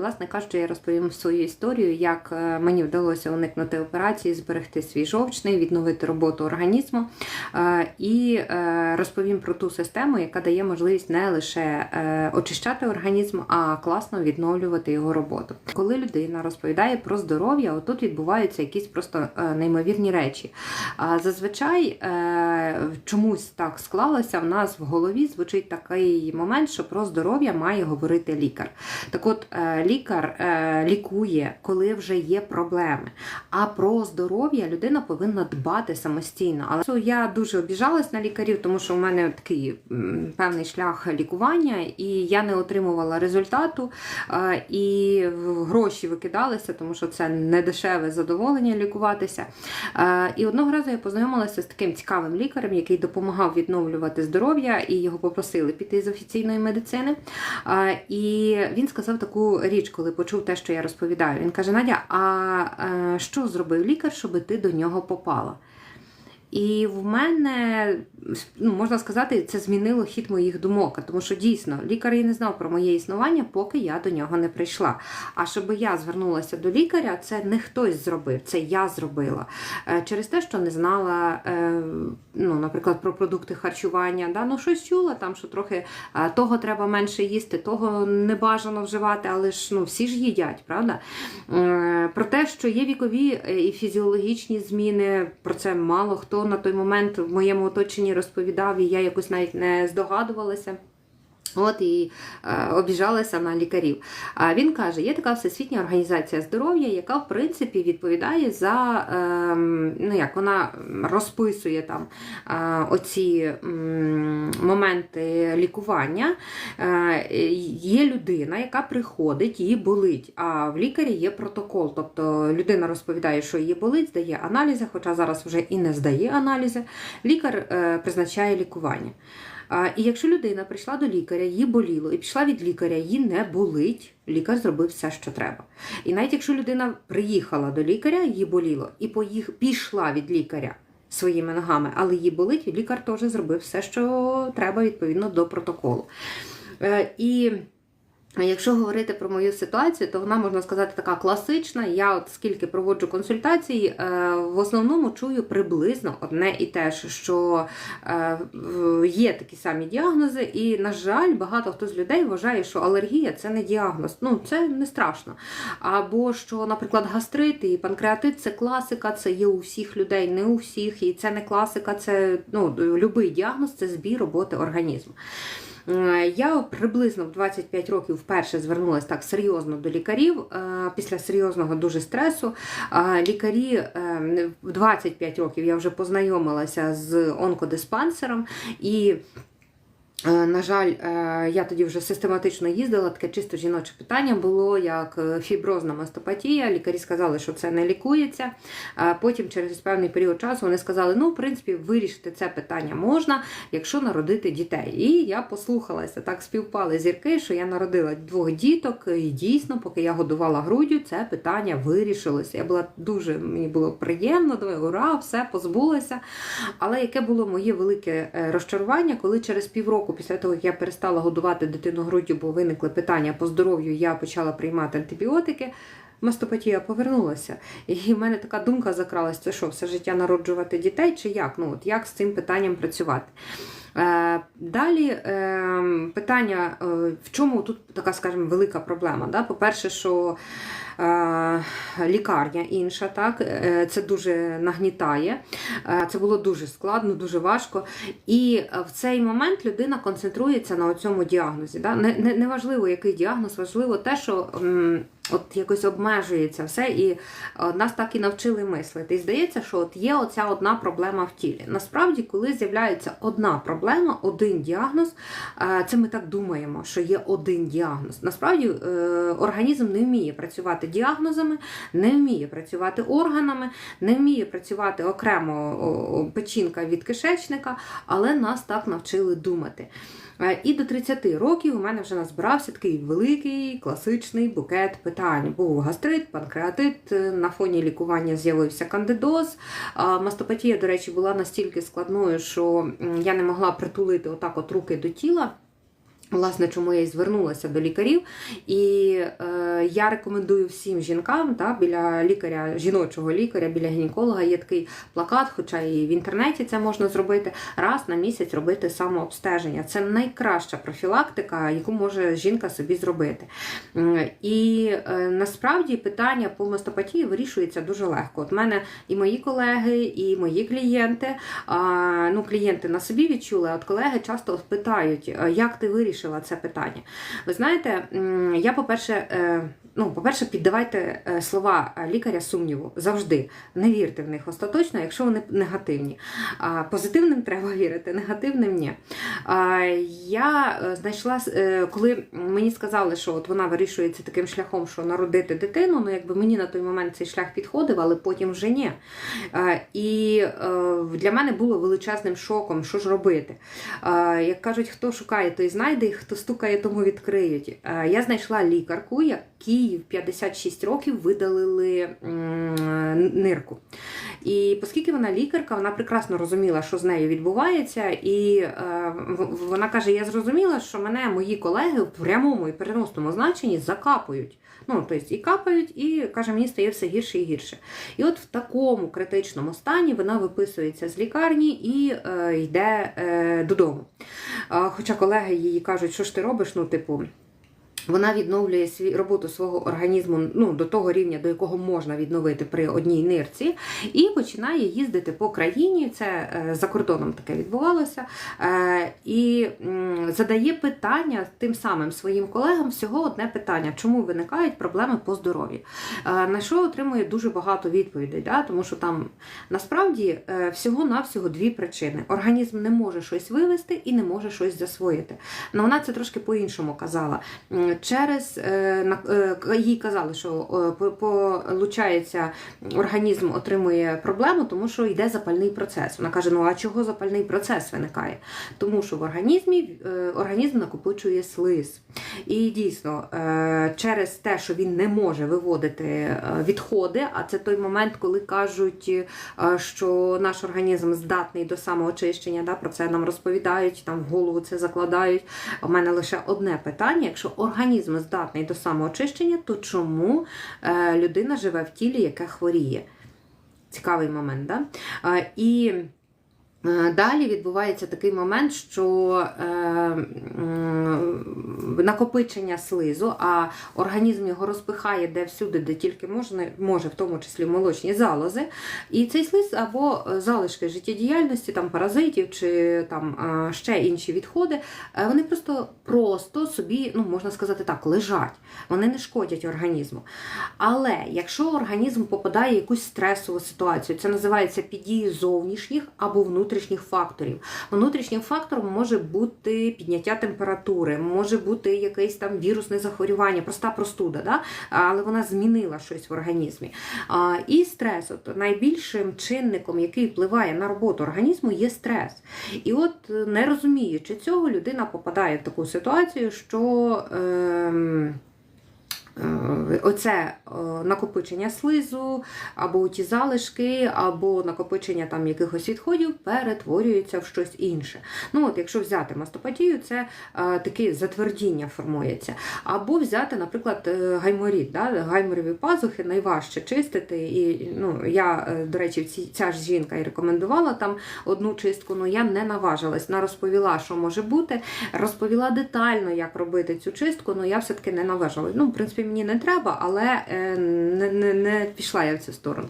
власне кажучи, я розповім свою історію, як е, мені вдалося уникнути операції, зберегти свій жовчний, відновити роботу організму. Е, І е, розповім про ту систему, яка дає можливість не лише очищати організм, а класно відновлювати його роботу. Коли людина розповідає про здоров'я, отут відбуваються якісь просто неймовірні речі. А зазвичай чомусь так склалося, в нас в голові звучить такий момент, що про здоров'я має говорити лікар. Так от, лікар е, лікує, коли вже є проблеми. А про здоров'я людина повинна дбати самостійно. Але я дуже обіжалась на лікарів, тому що у мене такий певний шлях лікування, і я не отримувала результату. е, І гроші викидалися, тому що це не дешеве задоволення лікуватися. Е, І одного разу я познайомилася з таким цікавим лікарем, який допомагав відновлювати здоров'я, і його попросили піти з офіційної медицини. І він сказав таку річ, коли почув те, що я розповідаю. Він каже: Надя, а е, що зробив лікар, щоб ти до нього попала? І в мене, ну, можна сказати, це змінило хід моїх думок, тому що дійсно лікар і не знав про моє існування, поки я до нього не прийшла. А щоб я звернулася до лікаря, це не хтось зробив, це я зробила. Е, Через те, що не знала, е, ну, наприклад, про продукти харчування. Да? Ну, щось чула, там, що трохи е, того треба менше їсти, того не бажано вживати, але ж ну, всі ж їдять, правда? Про те, що є вікові і фізіологічні зміни, про це мало хто на той момент в моєму оточенні розповідав, і я якось навіть не здогадувалася. От і е, обіжалася на лікарів. А він каже: є така всесвітня організація здоров'я, яка в принципі відповідає за е, ну як вона розписує там е, оці м, моменти лікування. Е, є людина, яка приходить, її болить. А в лікарі є протокол. Тобто людина розповідає, що її болить, здає аналізи, хоча зараз вже і не здає аналізи. Лікар е, призначає лікування. І якщо людина прийшла до лікаря, їй боліло, і пішла від лікаря, їй не болить, лікар зробив все, що треба. І навіть якщо людина приїхала до лікаря, їй боліло, і поїх... пішла від лікаря своїми ногами, але їй болить, лікар теж зробив все, що треба відповідно до протоколу. Е, І Якщо говорити про мою ситуацію, то вона можна сказати така класична. Я от скільки проводжу консультацій, е, в основному чую приблизно одне і те ж, що е, є такі самі діагнози, і, на жаль, багато хто з людей вважає, що алергія це не діагноз. Ну це не страшно. Або що, наприклад, гастрит і панкреатит це класика, це є у всіх людей, не у всіх, і це не класика, це ну, будь-який діагноз це збір роботи організму. Е, Я приблизно в 25 років вперше звернулася так серйозно до лікарів е, після серйозного дуже стресу. Е, Лікарі в 25 років я вже познайомилася з онкодиспансером і. Е, На жаль, е, я тоді вже систематично їздила, таке чисто жіноче питання було, як е, фіброзна мастопатія. Лікарі сказали, що це не лікується. Потім, через певний період часу, вони сказали, ну, в принципі, вирішити це питання можна, якщо народити дітей. І я послухалася, так співпали зірки, що я народила двох діток, і дійсно, поки я годувала груддю, це питання вирішилося. Я була дуже, мені було приємно, думаю, ура, все позбулося. Але яке було моє велике розчарування, коли через півроку, після того, як я перестала годувати дитину груддю, бо виникли питання по здоров'ю, я почала приймати антибіотики. Мастопатія повернулася. І в мене така думка закралась, це що, все життя народжувати дітей чи як? Ну, от як з цим питанням працювати? Е, Далі е, питання, е, в чому тут така, скажімо, велика проблема. Да? По-перше, що лікарня інша, так, е, це дуже нагнітає, Е, це було дуже складно, дуже важко. І е, в цей момент людина концентрується на цьому діагнозі. Да? Не, не, не який діагноз, важливо те, що от якось обмежується все, і е, нас так і навчили мислити. І здається, що от є оця одна проблема в тілі. Насправді, коли з'являється одна проблема, один діагноз, е, це ми так думаємо, що є один діагноз. Насправді е, організм не вміє працювати діагнозами, не вміє працювати органами, не вміє працювати окремо печінка від кишечника, але нас так навчили думати. Е, І до 30 років у мене вже назбирався такий великий класичний букет питань. Був гастрит, панкреатит, е, на фоні лікування з'явився кандидоз. Мастопатія, до речі, була настільки складною, що я не могла притулити отак от руки до тіла. Власне, чому я і звернулася до лікарів, і е, я рекомендую всім жінкам та, біля лікаря, жіночого лікаря, біля гінеколога є такий плакат, хоча і в інтернеті це можна зробити, раз на місяць робити самообстеження. Це найкраща профілактика, яку може жінка собі зробити. І е, насправді питання по мастопатії вирішується дуже легко. От мене і мої колеги, і мої клієнти, а, ну, клієнти на собі відчули, от колеги часто питають, як ти вирішила це питання. Ви знаєте, я, по-перше, е, ну, по-перше, піддавайте е, слова лікаря сумніву завжди. Не вірте в них остаточно, якщо вони негативні. Позитивним треба вірити, негативним ні. Я е, знайшла, е, коли мені сказали, що от вона вирішується таким шляхом, що народити дитину, ну якби мені на той момент цей шлях підходив, але потім вже ні. Е, І е, для мене було величезним шоком, що ж робити. Е, Як кажуть, хто шукає, той знайде, хто стукає, тому відкриють. Е, Я знайшла лікарку, якій в 56 років видалили нирку. І оскільки вона лікарка, вона прекрасно розуміла, що з нею відбувається, і е, вона каже: я зрозуміла, що мене мої колеги в прямому і переносному значенні закапують. Ну, тобто і капають, і каже, мені стає все гірше і гірше. І от в такому критичному стані вона виписується з лікарні і е, йде е, додому. А, Хоча колеги їй кажуть, що ж ти робиш, ну, типу. Вона відновлює свій роботу свого організму ну, до того рівня, до якого можна відновити при одній нирці, і починає їздити по країні. Це е, за кордоном таке відбувалося. Е, і задає питання тим самим своїм колегам всього одне питання: чому виникають проблеми по здоров'ю? Е, на що отримує дуже багато відповідей, да? тому що там насправді всього-навсього дві причини: організм не може щось вивести і не може щось засвоїти. Ну, вона це трошки по-іншому казала. Через е, е, їй казали, що е, получається, організм отримує проблему, тому що йде запальний процес. Вона каже: ну а чого запальний процес виникає? Тому що в організмі організм накопичує слиз. І дійсно, через те, що він не може виводити відходи, а це той момент, коли кажуть, що наш організм здатний до самоочищення, да, про це нам розповідають, там в голову це закладають. У мене лише одне питання: якщо організм здатний до самоочищення, то чому е, людина живе в тілі, яке хворіє? Цікавий момент, да? Е, І далі відбувається такий момент, що е, накопичення слизу, а організм його розпихає де всюди, де тільки можна, може, в тому числі молочні залози. І цей слиз або е, залишки життєдіяльності, там паразитів чи там е, ще інші відходи, е, вони просто просто собі, ну можна сказати так, лежать. Вони не шкодять організму. Але якщо організм попадає в якусь стресову ситуацію, це називається під дією зовнішніх або внутрішніх факторів. Внутрішнім фактором може бути підняття температури, може бути якесь там вірусне захворювання, проста простуда, да? але вона змінила щось в організмі. І стрес, от найбільшим чинником, який впливає на роботу організму, є стрес. І от, не розуміючи цього, людина попадає в таку ситуацію, що. Е, Оце е, накопичення слизу, або ті залишки, або накопичення там якихось відходів перетворюється в щось інше. Ну от, Якщо взяти мастопатію, це е, таке затвердіння формується. Або взяти, наприклад, е, гайморіт. Да? Гайморові пазухи найважче чистити. І ну, я, е, до речі, ця ж жінка і рекомендувала там одну чистку, але я не наважилась. Вона розповіла, що може бути, розповіла детально, як робити цю чистку, але я все-таки не наважилась. Ну, в принципі, мені не треба, але е, не, не, не пішла я в цю сторону.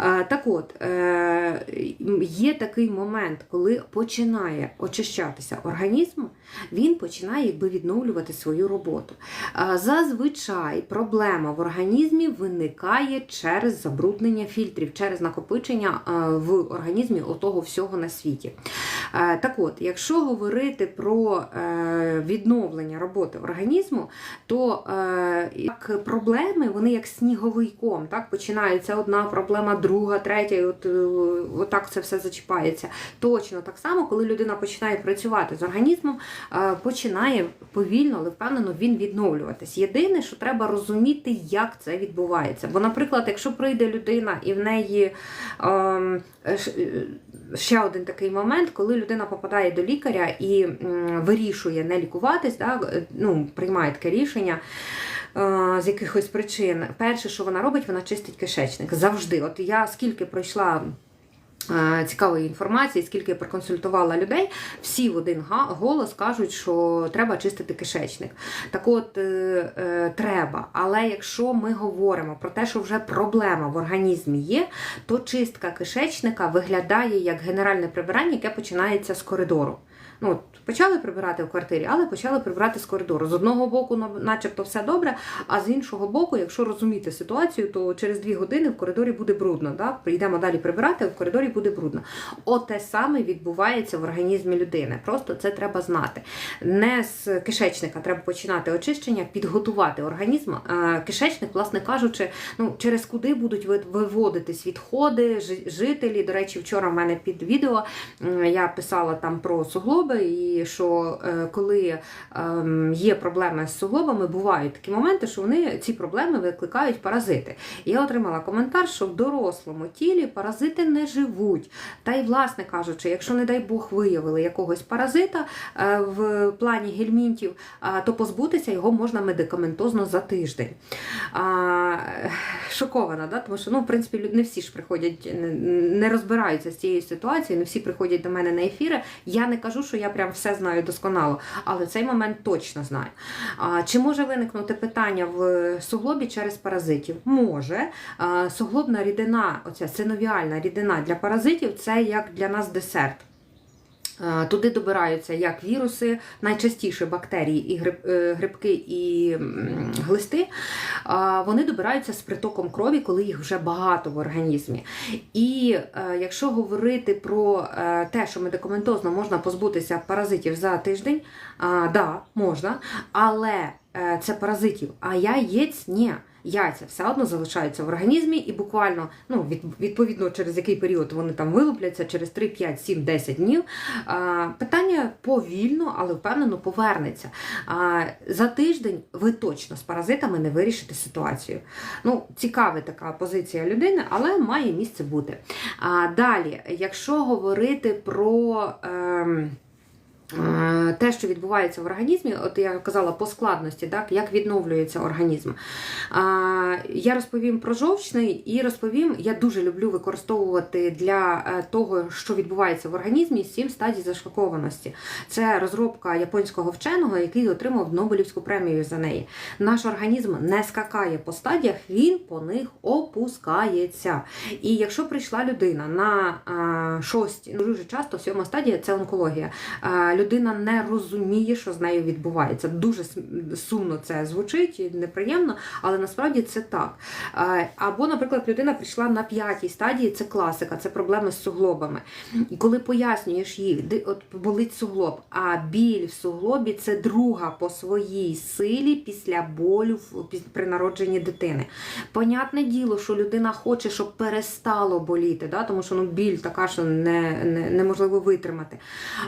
Е, Так от, е, є такий момент, коли починає очищатися організм, він починає якби відновлювати свою роботу. Зазвичай проблема в організмі виникає через забруднення фільтрів, через накопичення в організмі отого всього на світі. Так от, якщо говорити про відновлення роботи організму, то як проблеми, вони як сніговий ком, так, починається одна проблема, друга, третя, і от, е, отак це все зачіпається. Точно так само, коли людина починає працювати з організмом, е, починає повільно, але впевнено він відновлюватись. Єдине, що треба розуміти, як це відбувається. Бо, наприклад, якщо прийде людина і в неї ем, е, ще один такий момент, коли людина попадає до лікаря і вирішує не лікуватись, е, ну, приймає таке рішення. Е, З якихось причин, перше, що вона робить, вона чистить кишечник завжди. От я скільки пройшла е, цікавої інформації, скільки я проконсультувала людей, всі в один голос кажуть, що треба чистити кишечник. Так от, е, е, треба. Але якщо ми говоримо про те, що вже проблема в організмі є, то чистка кишечника виглядає як генеральне прибирання, яке починається з коридору. Ну, от, почали прибирати в квартирі, але почали прибирати з коридору. З одного боку, начебто, все добре, а з іншого боку, якщо розуміти ситуацію, то через дві години в коридорі буде брудно. Да? Прийдемо далі прибирати, а в коридорі буде брудно. От те саме відбувається в організмі людини. Просто це треба знати. Не з кишечника треба починати очищення, підготувати організм. Кишечник, власне кажучи, ну через куди будуть ви- виводитись відходи, жителі. До речі, вчора в мене під відео я писала там про суглоби, і що е, коли ем, є проблеми з суглобами, бувають такі моменти, що вони ці проблеми викликають паразити. Я отримала коментар, що в дорослому тілі паразити не живуть. Та й, власне кажучи, якщо, не дай Бог, виявили якогось паразита е, в плані гельмінтів, то позбутися його можна медикаментозно за тиждень. А, шокована, да? тому що ну, в принципі не всі ж приходять, не розбираються з цією ситуацією, не всі приходять до мене на ефіри. Я не кажу, що я прям все знаю досконало, але цей момент точно знаю. А, чи може виникнути питання в суглобі через паразитів? Може. А, суглобна рідина, оця синовіальна рідина для паразитів, це як для нас десерт. Е, Туди добираються як віруси, найчастіше бактерії, і е, грибки і глисти. Вони добираються з притоком крові, коли їх вже багато в організмі. І е, якщо говорити про е, те, що медикаментозно можна позбутися паразитів за тиждень, да, можна, але е, це паразитів, а яєць ні. Яйця все одно залишаються в організмі, і буквально ну, від, відповідно через який період вони там вилупляться, через 3, 5, 7, 10 днів. Питання повільно, але впевнено повернеться. За тиждень ви точно з паразитами не вирішите ситуацію. Ну, цікава така позиція людини, але має місце бути. Далі, якщо говорити про. Е, те, що відбувається в організмі, от я казала по складності, так, як відновлюється організм. Я розповім про жовчний і розповім, я дуже люблю використовувати для е, того, що відбувається в організмі, сім стадій зашокованості. Це розробка японського вченого, який отримав Нобелівську премію за неї. Наш організм не скакає по стадіях, він по них опускається. І якщо прийшла людина на а, шості, ну, дуже часто сьома стадія це онкологія. Людина не розуміє, що з нею відбувається. Дуже сумно це звучить, і неприємно, але насправді це так. Або, наприклад, людина прийшла на п'ятій стадії, це класика, це проблеми з суглобами. І коли пояснюєш де от болить суглоб, а біль в суглобі це друга по своїй силі після болю при народженні дитини. Понятне діло, що людина хоче, щоб перестало боліти, да? тому що ну, біль така, що не, не, неможливо витримати.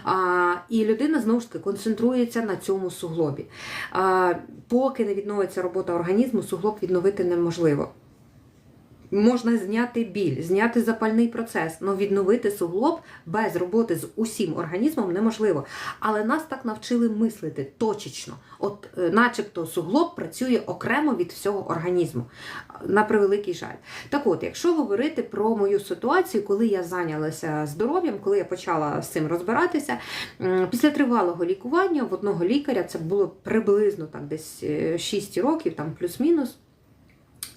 А, і людина знову ж таки концентрується на цьому суглобі. Поки не відновиться робота організму, суглоб відновити неможливо. Можна зняти біль, зняти запальний процес, але відновити суглоб без роботи з усім організмом неможливо. Але нас так навчили мислити точечно. От, е, начебто, суглоб працює окремо від всього організму. На превеликий жаль. Так от, якщо говорити про мою ситуацію, коли я зайнялася здоров'ям, коли я почала з цим розбиратися, після тривалого лікування в одного лікаря це було приблизно так десь е, 6 років, там плюс-мінус.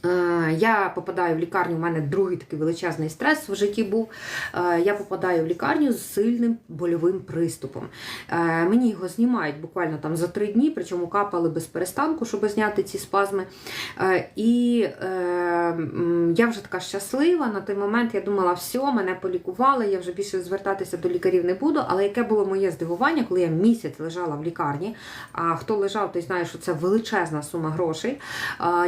Е, Я попадаю в лікарню, у мене другий такий величезний стрес в житті був. Е, Я попадаю в лікарню з сильним больовим приступом. Е, Мені його знімають буквально там за три дні, причому капали без перестанку, щоб зняти ці спазми. І я вже така щаслива. На той момент я думала, все, мене полікували, я вже більше звертатися до лікарів не буду. Але яке було моє здивування, коли я місяць лежала в лікарні, а хто лежав, той знає, що це величезна сума грошей.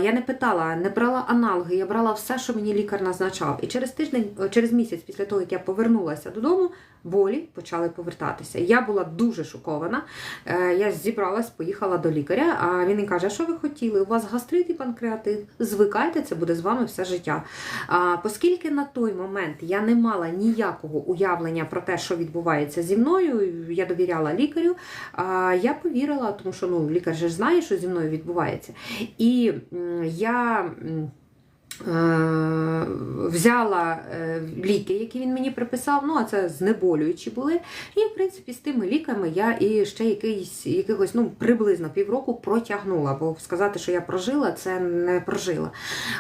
Я не питала, не брала аналоги, я брала все, що мені лікар назначав. І через тиждень, через місяць після того, як я повернулася додому, болі почали повертатися. Я була дуже шокована. Е, Я зібралась, поїхала до лікаря. А він каже: що ви хотіли? У вас гастрит і панкреатит. Звикайте, це буде з вами все життя. А, Оскільки на той момент я не мала ніякого уявлення про те, що відбувається зі мною, я довіряла лікарю. А, Я повірила, тому що ну, лікар же знає, що зі мною відбувається. І я. М, е, Взяла е, ліки, які він мені приписав, ну а це знеболюючі були. І, в принципі, з тими ліками я і ще якийсь, якихось ну, приблизно півроку протягнула, бо сказати, що я прожила, це не прожила.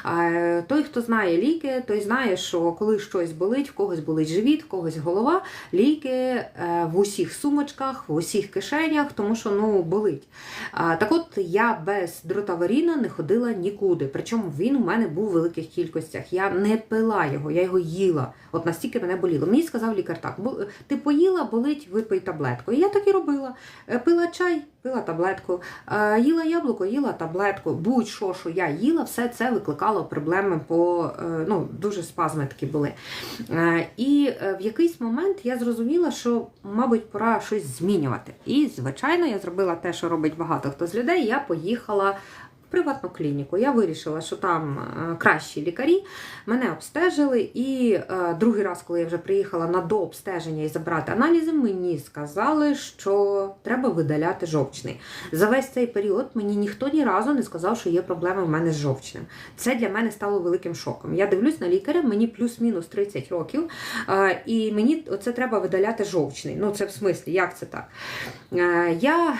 Е, той, хто знає ліки, той знає, що коли щось болить, в когось болить живіт, в когось голова, ліки е, в усіх сумочках, в усіх кишенях, тому що ну, болить. Так от я без дротаверіна не ходила нікуди. Причому він у мене був в великих кількостях. Я не пила його, я його їла. От настільки мене боліло. Мені сказав лікар так: ти поїла, болить, випий таблетку. І я так і робила. Е, Пила чай, пила таблетку, Е, їла яблуко, їла таблетку. Будь-що, що я їла, все це викликало проблеми по е, ну, дуже спазми такі були. І в якийсь момент я зрозуміла, що, мабуть, пора щось змінювати. І, звичайно, я зробила те, що робить багато хто з людей. Я поїхала. Приватну клініку. Я вирішила, що там е, кращі лікарі. Мене обстежили, і е, другий раз, коли я вже приїхала на дообстеження і забрати аналізи, мені сказали, що треба видаляти жовчний. За весь цей період мені ніхто ні разу не сказав, що є проблеми в мене з жовчним. Це для мене стало великим шоком. Я дивлюсь на лікаря, мені плюс-мінус 30 років, е, і мені оце треба видаляти жовчний. Ну це в смислі, як це так? Я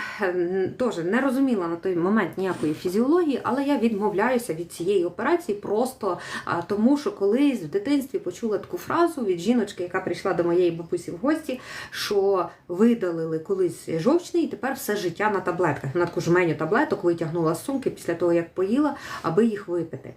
теж не розуміла на той момент ніякої фізіології, але я відмовляюся від цієї операції просто тому, що колись в дитинстві почула таку фразу від жіночки, яка прийшла до моєї бабусі в гості, що видалили колись жовчний і тепер все життя на таблетках. Вона таку жменю таблеток витягнула з сумки після того, як поїла, аби їх випити.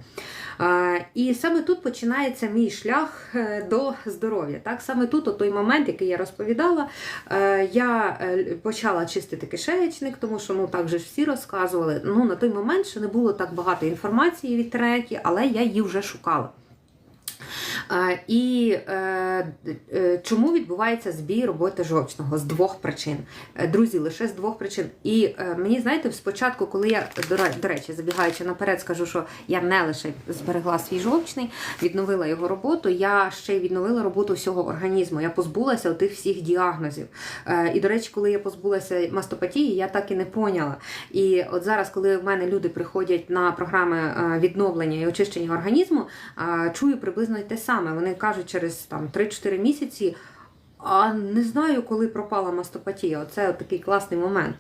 І саме тут починається мій шлях е, до здоров'я. Так, саме тут, у той момент, який я розповідала, е, я е, почала чистити кишечник, тому що ну так же всі розказували. Ну на той момент ще не було так багато інформації від треки, але я її вже шукала. І е, е, чому відбувається збій роботи жовчного? З двох причин. Е, Друзі, лише з двох причин. І мені, знаєте, спочатку, коли я, до речі, забігаючи наперед, скажу, що я не лише зберегла свій жовчний, відновила його роботу, я ще й відновила роботу всього організму. Я позбулася тих всіх діагнозів. І, до речі, коли я позбулася мастопатії, я так і не поняла. І от зараз, коли в мене люди приходять на програми відновлення і очищення організму, чую приблизно те саме. Вони кажуть через там 3-4 місяці. А не знаю, коли пропала мастопатія. Оце такий класний момент.